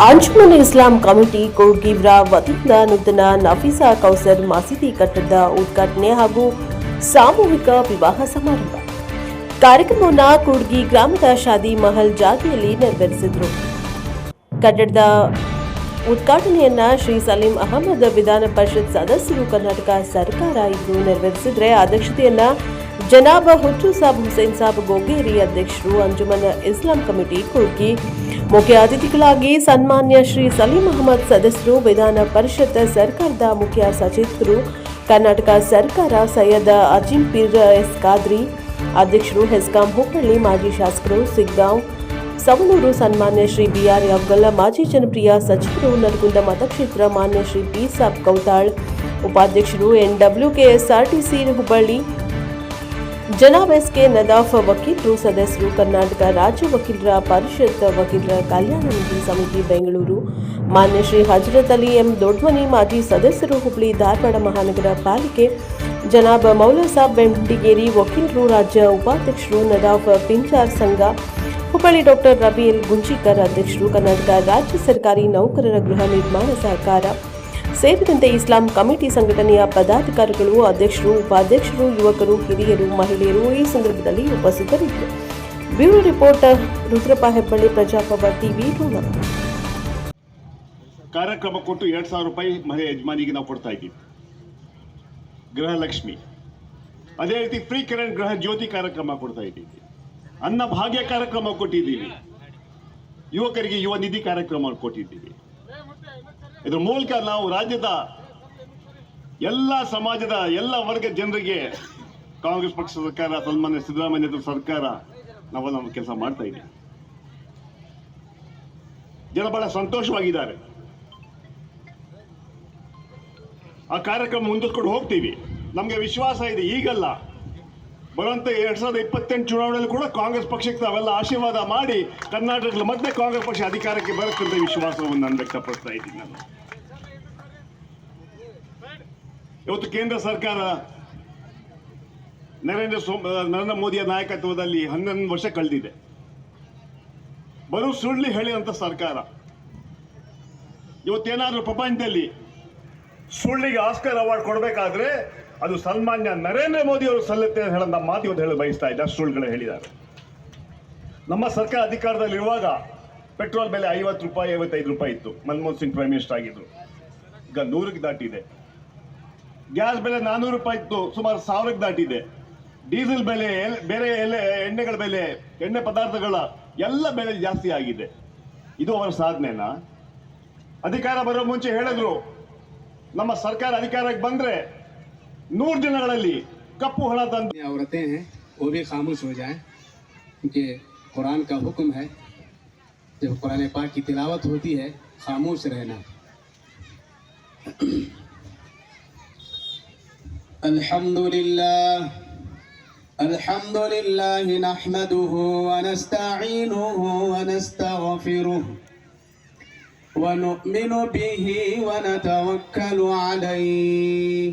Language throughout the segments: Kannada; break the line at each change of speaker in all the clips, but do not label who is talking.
ಅಂಜುಮನ್ ಇಸ್ಲಾಂ ಕಮಿಟಿ ಕೋಡ್ಗಿವ್ರ ವತಿಯಿಂದ ನೂತನ ನಫೀಸಾ ಕೌಸರ್ ಮಸೀದಿ ಕಟ್ಟಡದ ಉದ್ಘಾಟನೆ ಹಾಗೂ ಸಾಮೂಹಿಕ ವಿವಾಹ ಸಮಾರಂಭ. ಕಾರ್ಯಕ್ರಮವನ್ನು ಕೂಡ್ಗಿ ಗ್ರಾಮದ ಶಾದಿ ಮಹಲ್ ಜಾತಿಯಲ್ಲಿ ನೆರವೇರಿಸಿದರು. ಕಟ್ಟಡದ ಉದ್ಘಾಟನೆಯನ್ನ ಶ್ರೀ ಸಲೀಂ ಅಹಮದ್ ವಿಧಾನ ಪರಿಷತ್ ಸದಸ್ಯರು ಕರ್ನಾಟಕ ಸರ್ಕಾರ ಇದು ನೆರವೇರಿಸಿದ್ರೆ ಅಧ್ಯಕ್ಷತೆಯನ್ನ ಜನಾಬ ಹುಚ್ಚು ಸಾಬ್ ಹುಸೇನ್ ಸಾಬ್ ಗೋಗೇರಿ ಅಧ್ಯಕ್ಷರು ಅಂಜುಮನ್ ಇಸ್ಲಾಂ ಕಮಿಟಿ ಕೂಡ್ಗಿ ಮುಖ್ಯ ಅತಿಥಿಗಳಾಗಿ ಸನ್ಮಾನ್ಯ ಶ್ರೀ ಸಲೀಂ ಅಹಮದ್ ಸದಸ್ಯರು, ವಿಧಾನ ಪರಿಷತ್ ಸರ್ಕಾರದ ಮುಖ್ಯ ಸಚೇತಕರು ಕರ್ನಾಟಕ ಸರ್ಕಾರ ಸೈಯದ್ ಅಜಿಂ ಪೀರ್ ಎಸ್ ಖಾದ್ರಿ, ಅಧ್ಯಕ್ಷರು ಹೆಸ್ಕಾಂ ಹುಬ್ಬಳ್ಳಿ ಮಾಜಿ ಶಾಸಕರು ಸಿಗ್ಗಾಂವ್ ಸವಣೂರು ಸನ್ಮಾನ್ಯ ಶ್ರೀ ಬಿಆರ್ ಯಾವಗಲ್ಲ ಮಾಜಿ ಜನಪ್ರಿಯ ಸಚಿವರು ನರಗುಂದ ಮತಕ್ಷೇತ್ರ ಮಾನ್ಯ ಶ್ರೀ ಪಿ ಸಾಬ್ ಕೌತಾಳ್, ಉಪಾಧ್ಯಕ್ಷರು N W KSRTC Hubballi Janab SK Nadaf ವಕೀಲರು ಸದಸ್ಯರು ಕರ್ನಾಟಕ ರಾಜ್ಯ ವಕೀಲರ ಪರಿಷತ್ ವಕೀಲರ ಕಲ್ಯಾಣ ನಿಧಿ ಸಮಿತಿ ಬೆಂಗಳೂರು. ಮಾನ್ಯ ಶ್ರೀ ಹಜರತ್ ಅಲಿ ಎಂ ದೊಡ್ಮನಿ ಮಾಜಿ ಸದಸ್ಯರು ಹುಬ್ಳಿ ಧಾರವಾಡ ಮಹಾನಗರ ಪಾಲಿಕೆ. ಜನಾಬ್ ಮೌಲಸಾಬ್ ಬೆಂಡಿಗೇರಿ ವಕೀಲರು ರಾಜ್ಯ ಉಪಾಧ್ಯಕ್ಷರು ನದಾಫ್ ಪಿಂಚಾರ್ ಸಂಘ. ಹುಬ್ಬಳ್ಳಿ ಡಾಕ್ಟರ್ ರಬಿ ಎಲ್ ಗುಂಜಿಕರ್ ಅಧ್ಯಕ್ಷರು ಕರ್ನಾಟಕ ರಾಜ್ಯ ಸರ್ಕಾರಿ ನೌಕರರ ಗೃಹ ನಿರ್ಮಾಣ ಸಹಕಾರ. ಸೇರಿದಂತೆ ಇಸ್ಲಾಂ ಕಮಿಟಿ ಸಂಘಟನೆಯ ಪದಾಧಿಕಾರಿಗಳು, ಅಧ್ಯಕ್ಷರು, ಉಪಾಧ್ಯಕ್ಷರು, ಯುವಕರು, ಹಿರಿಯರು, ಮಹಿಳೆಯರು ಈ ಸಂದರ್ಭದಲ್ಲಿ ಉಪಸ್ಥಿತರಿದ್ದರು. Bureau reporter Rudrappa Hebballi, Prajaprabha TV
ಕಾರ್ಯಕ್ರಮ ಕೊಟ್ಟು ಎರಡು ಸಾವಿರ ರೂಪಾಯಿ ಮನೆ ಯಜಮಾನಿಗೆ ನಾವು ಕೊಡ್ತಾ ಇದ್ದೀವಿ. ಗೃಹಲಕ್ಷ್ಮಿ. ಅದೇ ರೀತಿ ಫ್ರೀ ಕಿರಣ್ ಗೃಹ ಜ್ಯೋತಿ ಕಾರ್ಯಕ್ರಮ ಕೊಡ್ತಾ ಇದ್ದೀವಿ. ಅನ್ನ ಭಾಗ್ಯ ಕಾರ್ಯಕ್ರಮ ಕೊಟ್ಟಿದ್ದೀವಿ. ಯುವಕರಿಗೆ ಯುವ ನಿಧಿ ಕಾರ್ಯಕ್ರಮ ಕೊಟ್ಟಿದ್ದೀವಿ. ಇದ್ರ ಮೂಲಕ ನಾವು ರಾಜ್ಯದ ಎಲ್ಲ ಸಮಾಜದ ಎಲ್ಲ ವರ್ಗದ ಜನರಿಗೆ ಕಾಂಗ್ರೆಸ್ ಪಕ್ಷ ಸರ್ಕಾರ, ಸನ್ಮಾನ್ಯ ಸಿದ್ದರಾಮಯ್ಯ ಸರ್ಕಾರ ನಾವು ನಮ್ಮ ಕೆಲಸ ಮಾಡ್ತಾ ಜನ ಬಹಳ ಸಂತೋಷವಾಗಿದ್ದಾರೆ. ಆ ಕಾರ್ಯಕ್ರಮ ಮುಂದಿಸ್ಕೊಂಡು ಹೋಗ್ತೀವಿ. ನಮಗೆ ವಿಶ್ವಾಸ ಇದೆ, ಈಗಲ್ಲ. ಬರುವಂತ ಎರಡ್ ಸಾವಿರದ ಇಪ್ಪತ್ತೆಂಟು ಚುನಾವಣೆಯಲ್ಲಿ ಕೂಡ ಕಾಂಗ್ರೆಸ್ ಪಕ್ಷಕ್ಕೆ ತಾವೆಲ್ಲ ಆಶೀರ್ವಾದ ಮಾಡಿ ಕರ್ನಾಟಕದಲ್ಲಿ ಮತ್ತೆ ಕಾಂಗ್ರೆಸ್ ಪಕ್ಷ ಅಧಿಕಾರಕ್ಕೆ ಬರುತ್ತೆ ಅಂತ ವಿಶ್ವಾಸವನ್ನು ನಾನು ವ್ಯಕ್ತಪಡಿಸ್ತಾ ಇದ್ದೀನಿ ನಾನು. ಇವತ್ತು ಕೇಂದ್ರ ಸರ್ಕಾರ ನರೇಂದ್ರ ನರೇಂದ್ರ ಮೋದಿಯ ನಾಯಕತ್ವದಲ್ಲಿ ಹನ್ನೊಂದು ವರ್ಷ ಕಳೆದಿದೆ. ಬರು ಸುಳ್ಳಿ ಹೇಳಿದಂತ ಸರ್ಕಾರ. ಇವತ್ತೇನಾದ್ರೂ ಪ್ರಪಂಚದಲ್ಲಿ ಸುಳ್ಳಿಗೆ ಆಸ್ಕರ್ ಅವಾರ್ಡ್ ಕೊಡಬೇಕಾದ್ರೆ ಅದು ಸನ್ಮಾನ್ಯ ನರೇಂದ್ರ ಮೋದಿ ಅವರು ಸಲ್ಲುತ್ತೆ ಅಂತ ಹೇಳಿದ ಮಾತು ಇವತ್ತು ಹೇಳಲು ಬಯಸ್ತಾ ಇದ್ದ, ಸುಳ್ಳುಗಳು ಹೇಳಿದ್ದಾರೆ. ನಮ್ಮ ಸರ್ಕಾರ ಅಧಿಕಾರದಲ್ಲಿರುವಾಗ ಪೆಟ್ರೋಲ್ ಬೆಲೆ ಐವತ್ತು ರೂಪಾಯಿ, ಐವತ್ತೈದು ರೂಪಾಯಿ ಇತ್ತು. ಮನಮೋಹನ್ ಸಿಂಗ್ ಪ್ರೈಮ್ ಮಿನಿಸ್ಟರ್ ಆಗಿದ್ರು. ಈಗ ನೂರಕ್ಕೆ ದಾಟಿದೆ. ಗ್ಯಾಸ್ ಬೆಲೆ ನಾನ್ನೂರು ರೂಪಾಯಿ ಇತ್ತು, ಸುಮಾರು ಸಾವಿರಕ್ಕೆ ದಾಟಿದೆ. ಡೀಸೆಲ್ ಬೆಲೆ ಬೇರೆ ಎಲೆ, ಎಣ್ಣೆಗಳ ಬೆಲೆ, ಎಣ್ಣೆ ಪದಾರ್ಥಗಳ ಎಲ್ಲ ಬೆಲೆ ಜಾಸ್ತಿ ಆಗಿದೆ. ಇದು ಅವರ ಸಾಧನೆನಾ? ಅಧಿಕಾರ ಬರೋ ಮುಂಚೆ ಹೇಳಿದ್ರು, ನಮ್ಮ ಸರ್ಕಾರ ಅಧಿಕಾರಕ್ಕೆ ಬಂದ್ರೆ نور ನೂರು ದಿನಗಳಲ್ಲಿ ಕಪ್ಪು ಹಣ ತಂದು
عورتیں ہیں، وہ بھی خاموش ہو جائیں، کیونکہ قرآن کا حکم ہے۔ جب قرآن پاک کی تلاوت ہوتی ہے، خاموش رہنا۔ الحمد للہ الحمد للہ نحمده ونستعینه ونستغفره ونؤمن به ونتوکل علیه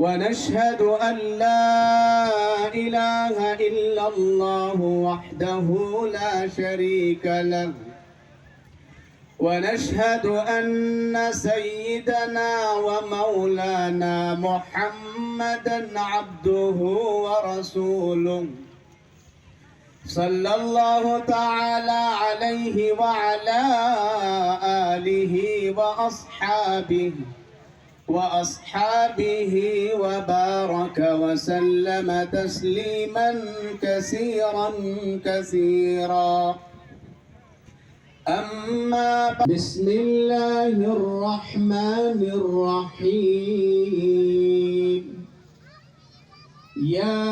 ونشهد أن لا إله إلا الله وحده لا شريك له. ونشهد أن سيدنا ومولانا محمدا عبده ورسوله. صلى الله تعالى عليه وعلى آله وأصحابه. وأصحابه وبارك وسلم تسليما كثيرا كثيرا. أما بسم الله الرحمن الرحيم. يا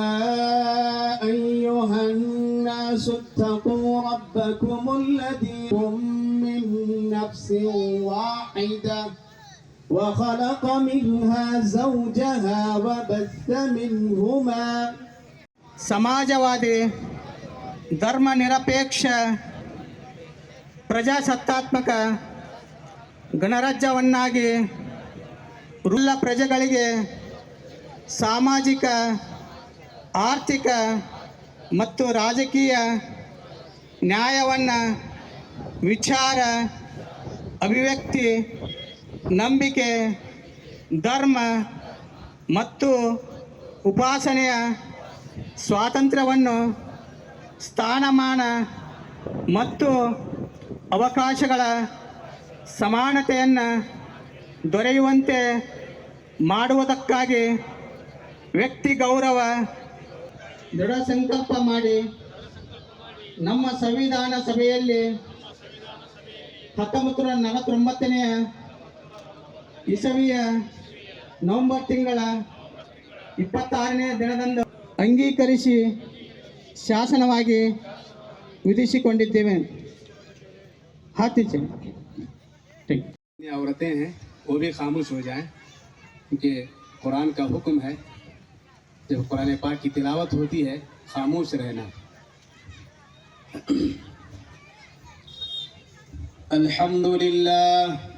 أيها الناس اتقوا ربكم الذي من نفس واحدة.
وخلق منها زوجها وبث منهما
ಸಮಾಜವಾದಿ ಧರ್ಮ ನಿರಪೇಕ್ಷ ಪ್ರಜಾಸತ್ತಾತ್ಮಕ ಗಣರಾಜ್ಯವನ್ನಾಗಿ ಎಲ್ಲ ಪ್ರಜೆಗಳಿಗೆ ಸಾಮಾಜಿಕ ಆರ್ಥಿಕ ಮತ್ತು ರಾಜಕೀಯ ನ್ಯಾಯವನ್ನು ವಿಚಾರ ಅಭಿವ್ಯಕ್ತಿ ನಂಬಿಕೆ, ಧರ್ಮ ಮತ್ತು ಉಪಾಸನೆಯ ಸ್ವಾತಂತ್ರ್ಯವನ್ನು ಸ್ಥಾನಮಾನ ಮತ್ತು ಅವಕಾಶಗಳ ಸಮಾನತೆಯನ್ನು ದೊರೆಯುವಂತೆ ಮಾಡುವುದಕ್ಕಾಗಿ ವ್ಯಕ್ತಿ ಗೌರವ ದೃಢ ಸಂಕಲ್ಪ ಮಾಡಿ ನಮ್ಮ ಸಂವಿಧಾನ ಸಭೆಯಲ್ಲಿ ಹತ್ತೊಂಬತ್ತು ನೂರ ನಲವತ್ತೊಂಬತ್ತನೆಯ ಇಸವಿಯ नवंबर ತಿಂಗಳ इपत् दिन अंगीक शासन
विधिक औरतें हैं, वो भी खामोश हो जाए, क्योंकि कुरान का हुक्म है, जब कुरान पाक की तिलावत होती है, खामोश रहना। अल्हम्दुलिल्लाह।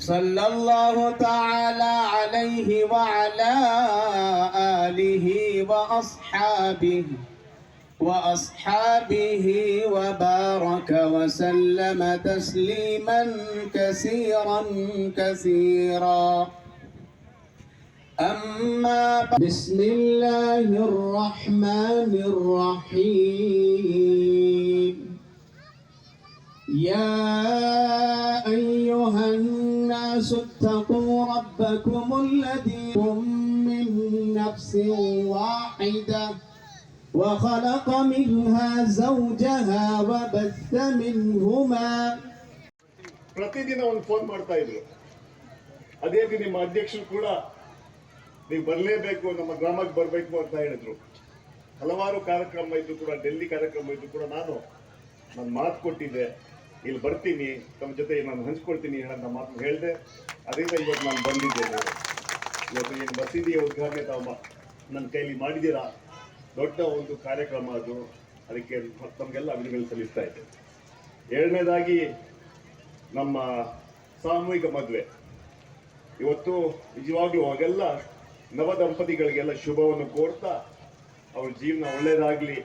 صلى الله تعالى عليه وعلى آله وأصحابه وأصحابه وبارك وسلم تسليما كثيرا كثيرا. أما بسم الله الرحمن الرحيم. يا أيها الناس اتقوا ربكم الذي من نفس واحدة وخلق منها زوجها وبث منهما
ಪ್ರತಿದಿನ ಒಂದು ಫೋನ್ ಮಾಡ್ತಾ ಇದ್ರು ಅದೇ ರೀತಿ ನಿಮ್ಮ ಅಧ್ಯಕ್ಷರು ಕೂಡ ನೀವು ಬರಲೇಬೇಕು ನಮ್ಮ ಗ್ರಾಮಕ್ಕೆ ಬರಬೇಕು ಅಂತ ಹೇಳಿದ್ರು ಹಲವಾರು ಕಾರ್ಯಕ್ರಮ ಇದ್ದು ಕೂಡ ಡೆಲ್ಲಿ ಕಾರ್ಯಕ್ರಮ ಇದ್ದು ಕೂಡ ನಾನು ನಾನು ಮಾತು ಕೊಟ್ಟಿದ್ದೆ ಇಲ್ಲಿ ಬರ್ತೀನಿ, ತಮ್ಮ ಜೊತೆ ನಾನು ಹಂಚ್ಕೊಳ್ತೀನಿ ಅನ್ನೋ ಮಾತು ಹೇಳಿದೆ. ಅದರಿಂದ ಇವತ್ತು ನಾನು ಬಂದಿದ್ದೇನೆ. ಇವತ್ತು ಏನು ಮಸೀದಿಯ ಉದ್ಘಾಟನೆ ತಾವು ನನ್ನ ಕೈಲಿ ಮಾಡಿದ್ದೀರಾ? ದೊಡ್ಡ ಒಂದು ಕಾರ್ಯಕ್ರಮ ಅದು. ಅದಕ್ಕೆ ತಮಗೆಲ್ಲ ಅಭಿನಂದನೆ ಸಲ್ಲಿಸ್ತಾ ಇದ್ದೆ ಎರಡನೇದಾಗಿ ನಮ್ಮ ಸಾಮೂಹಿಕ ಮದುವೆ. ಇವತ್ತು ನಿಜವಾಗ್ಲೂ ಅವಾಗೆಲ್ಲ ನವ ದಂಪತಿಗಳಿಗೆಲ್ಲ ಶುಭವನ್ನು ಕೋರ್ತಾ ಅವ್ರ ಜೀವನ ಒಳ್ಳೆಯದಾಗಲಿ.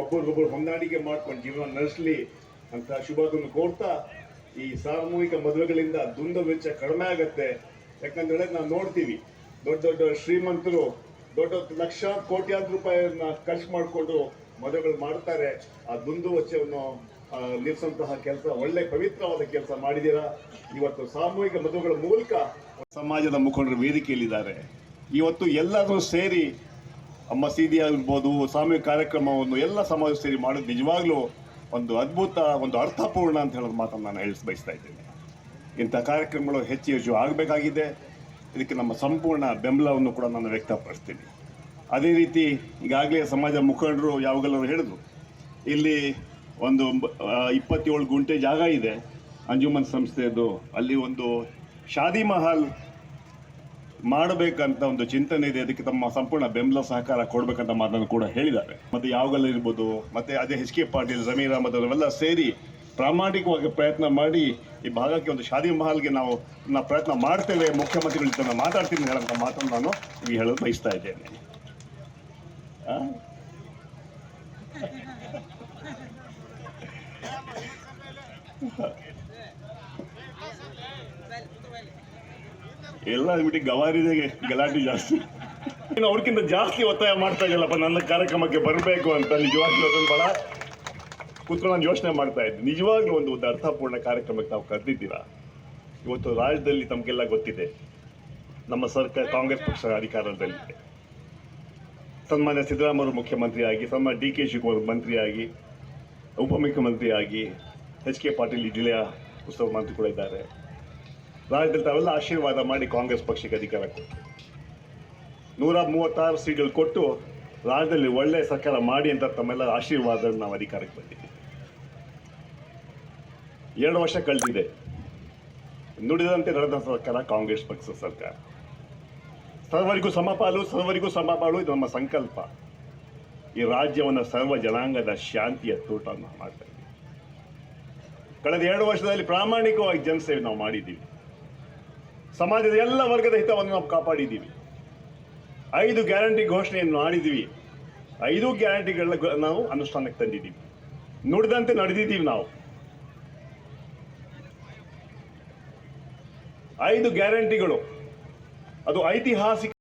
ಒಬ್ಬರಿಗೊಬ್ಬರು ಹೊಂದಾಣಿಕೆ ಮಾಡ್ಕೊಂಡು ಜೀವನ ನಡೆಸಲಿ. ಅಂತ ಶುಭವನ್ನು ಕೋರ್ತಾ ಈ ಸಾಮೂಹಿಕ ಮದುವೆಗಳಿಂದ ದುಂದ ವೆಚ್ಚ ಕಡಿಮೆ ಆಗತ್ತೆ. ಯಾಕಂದ್ರೆ ನಾವು ನೋಡ್ತೀವಿ. ದೊಡ್ಡ ದೊಡ್ಡ ಶ್ರೀಮಂತರು ದೊಡ್ಡ ದೊಡ್ಡ ಲಕ್ಷ ಕೋಟ್ಯಾಂತರ ರೂಪಾಯಿಯನ್ನ ಖರ್ಚು ಮಾಡಿಕೊಂಡು ಮದುವೆಗಳು ಮಾಡ್ತಾರೆ. ಆ ದುಂದು ವೆಚ್ಚವನ್ನು ಆ, ನಿಲ್ಲಿಸುವಂತಹ ಕೆಲಸ ಒಳ್ಳೆ ಪವಿತ್ರವಾದ ಕೆಲಸ ಮಾಡಿದ್ದೀರಾ? ಇವತ್ತು ಸಾಮೂಹಿಕ ಮದುವೆಗಳ ಮೂಲಕ ಸಮಾಜದ ಮುಖಂಡರು ವೇದಿಕೆಯಲ್ಲಿದ್ದಾರೆ. ಇವತ್ತು ಎಲ್ಲರೂ ಸೇರಿ ಮಸೀದಿ ಆಗಿರ್ಬೋದು ಸಾಮೂಹಿಕ ಕಾರ್ಯಕ್ರಮವನ್ನು ಎಲ್ಲ ಸಮಾಜ ಸೇರಿ ಮಾಡೋದು ನಿಜವಾಗ್ಲೂ ಒಂದು ಅದ್ಭುತ, ಒಂದು ಅರ್ಥಪೂರ್ಣ ಅಂತ ಹೇಳೋದು ಮಾತನ್ನು ನಾನು ಹೇಳಿಸ್ ಬಯಸ್ತಾ ಇದ್ದೇನೆ. ಇಂಥ ಕಾರ್ಯಕ್ರಮಗಳು ಹೆಚ್ಚು ಹೆಚ್ಚು ಆಗಬೇಕಾಗಿದೆ. ಇದಕ್ಕೆ ನಮ್ಮ ಸಂಪೂರ್ಣ ಬೆಂಬಲವನ್ನು ಕೂಡ ನಾನು ವ್ಯಕ್ತಪಡಿಸ್ತೀನಿ. ಅದೇ ರೀತಿ ಈಗಾಗಲೇ ಸಮಾಜ ಮುಖಂಡರು ಯಾವಾಗಲೂ ಹೇಳಿದ್ರು, ಇಲ್ಲಿ ಒಂದು ಇಪ್ಪತ್ತೇಳು ಗುಂಟೆ ಜಾಗ ಇದೆ. ಅಂಜುಮನ್ ಸಂಸ್ಥೆಯದು ಅಲ್ಲಿ ಒಂದು ಶಾದಿ ಮಹಲ್ ಮಾಡಬೇಕಂತ ಒಂದು ಚಿಂತನೆ ಇದೆ. ಅದಕ್ಕೆ ತಮ್ಮ ಸಂಪೂರ್ಣ ಬೆಂಬಲ ಸಹಕಾರ ಕೊಡಬೇಕಂತ ಮಾತನ್ನು ಕೂಡ ಹೇಳಿದ್ದಾರೆ. ಮತ್ತೆ ಯಾವಾಗಲೂ ಇರ್ಬೋದು, ಮತ್ತೆ ಅದೇ ಎಚ್ ಕೆ ಪಾಟೀಲ್, ಜಮೀರ್ ಅಹಮದ್ ಅವರೆಲ್ಲ ಸೇರಿ ಪ್ರಾಮಾಣಿಕವಾಗಿ ಪ್ರಯತ್ನ ಮಾಡಿ ಈ ಭಾಗಕ್ಕೆ ಒಂದು ಶಾದಿ ಮಹಲ್ಗೆ ನಾವು ನಾವು ಪ್ರಯತ್ನ ಮಾಡ್ತೇವೆ. ಮುಖ್ಯಮಂತ್ರಿಗಳ ಜೊತೆ ಮಾತಾಡ್ತೀನಿ ಹೇಳೋಂಥ ಮಾತನ್ನು ನಾನು ಈಗ ಹೇಳಲು ಬಯಸ್ತಾ ಇದ್ದೇನೆ? ಎಲ್ಲ ಬಿಟ್ಟು ಗವಾರಿದೆ ಗಲಾಟೆ ಜಾಸ್ತಿ. ಇನ್ನು ಅವ್ರಿಗಿಂತ ಜಾಸ್ತಿ ಒತ್ತಾಯ ಮಾಡ್ತಾ ಇದ್ದಲ್ಲಪ್ಪ ನನ್ನ ಕಾರ್ಯಕ್ರಮಕ್ಕೆ ಬರಬೇಕು ಅಂತ ನಿಜವಾಗ್ಲೂ ಅದನ್ನು ಬಹಳ ಕೂತ್ಕೊಂಡು ನಾನು ಯೋಚನೆ ಮಾಡ್ತಾ ಇದ್ದೆ. ನಿಜವಾಗ್ಲೂ ಒಂದು ಒಂದು ಅರ್ಥಪೂರ್ಣ ಕಾರ್ಯಕ್ರಮಕ್ಕೆ ನಾವು ಕರೆದಿದ್ದೀರಾ? ಇವತ್ತು ರಾಜ್ಯದಲ್ಲಿ ತಮಗೆಲ್ಲ ಗೊತ್ತಿದೆ. ನಮ್ಮ ಸರ್ಕಾರ, ಕಾಂಗ್ರೆಸ್ ಪಕ್ಷ ಅಧಿಕಾರದಲ್ಲಿದೆ. ಸನ್ಮಾನ್ಯ ಸಿದ್ದರಾಮಯ್ಯ ಮುಖ್ಯಮಂತ್ರಿಯಾಗಿ, ಸನ್ಮಾನ್ಯ ಡಿ ಕೆ ಶಿವಕುಮಾರ್ ಮಂತ್ರಿಯಾಗಿ, ಉಪಮುಖ್ಯಮಂತ್ರಿಯಾಗಿ, ಎಚ್ ಕೆ ಪಾಟೀಲ್ ಜಿಲ್ಲೆಯ ಉತ್ಸವ ಮಂತ್ರಿ ಕೂಡ ಇದ್ದಾರೆ. ರಾಜ್ಯದಲ್ಲಿ ತಾವೆಲ್ಲ ಆಶೀರ್ವಾದ ಮಾಡಿ ಕಾಂಗ್ರೆಸ್ ಪಕ್ಷಕ್ಕೆ ಅಧಿಕಾರ ಕೊಟ್ಟು. ನೂರ ಮೂವತ್ತಾರು ಸೀಟ್ಗಳು ಕೊಟ್ಟು ರಾಜ್ಯದಲ್ಲಿ ಒಳ್ಳೆ ಸರ್ಕಾರ ಮಾಡಿ ಅಂತ ತಮ್ಮೆಲ್ಲ ಆಶೀರ್ವಾದ ನಾವು ಅಧಿಕಾರಕ್ಕೆ ಬಂದಿದ್ದೀವಿ. ಎರಡು ವರ್ಷ ಕಳೆದಿದೆ. ನುಡಿದಂತೆ ನಡೆದ ಸರ್ಕಾರ ಕಾಂಗ್ರೆಸ್ ಪಕ್ಷದ ಸರ್ಕಾರ. ಸರ್ವರಿಗೂ ಸಮಪಾಲು ಸರ್ವರಿಗೂ ಸಮಪಾಲು, ಇದು ನಮ್ಮ ಸಂಕಲ್ಪ. ಈ ರಾಜ್ಯವನ್ನು ಸರ್ವ ಜನಾಂಗದ ಶಾಂತಿಯ ತೋಟ ಮಾಡ್ತಾ ಇದ್ದೀವಿ. ಕಳೆದ ಎರಡು ವರ್ಷದಲ್ಲಿ ಪ್ರಾಮಾಣಿಕವಾಗಿ ಜನಸೇವೆ ನಾವು ಮಾಡಿದ್ದೀವಿ. ಸಮಾಜದ ಎಲ್ಲ ವರ್ಗದ ಹಿತವನ್ನು ನಾವು ಕಾಪಾಡಿದ್ದೀವಿ. ಐದು ಗ್ಯಾರಂಟಿ ಘೋಷಣೆಯನ್ನು ಮಾಡಿದ್ದೀವಿ ಐದು ಗ್ಯಾರಂಟಿಗಳ ನಾವು ಅನುಷ್ಠಾನಕ್ಕೆ ತಂದಿದ್ದೀವಿ. ನುಡಿದಂತೆ ನಡೆದಿದ್ದೀವಿ ನಾವು. ಐದು ಗ್ಯಾರಂಟಿಗಳು. ಅದು ಐತಿಹಾಸಿಕ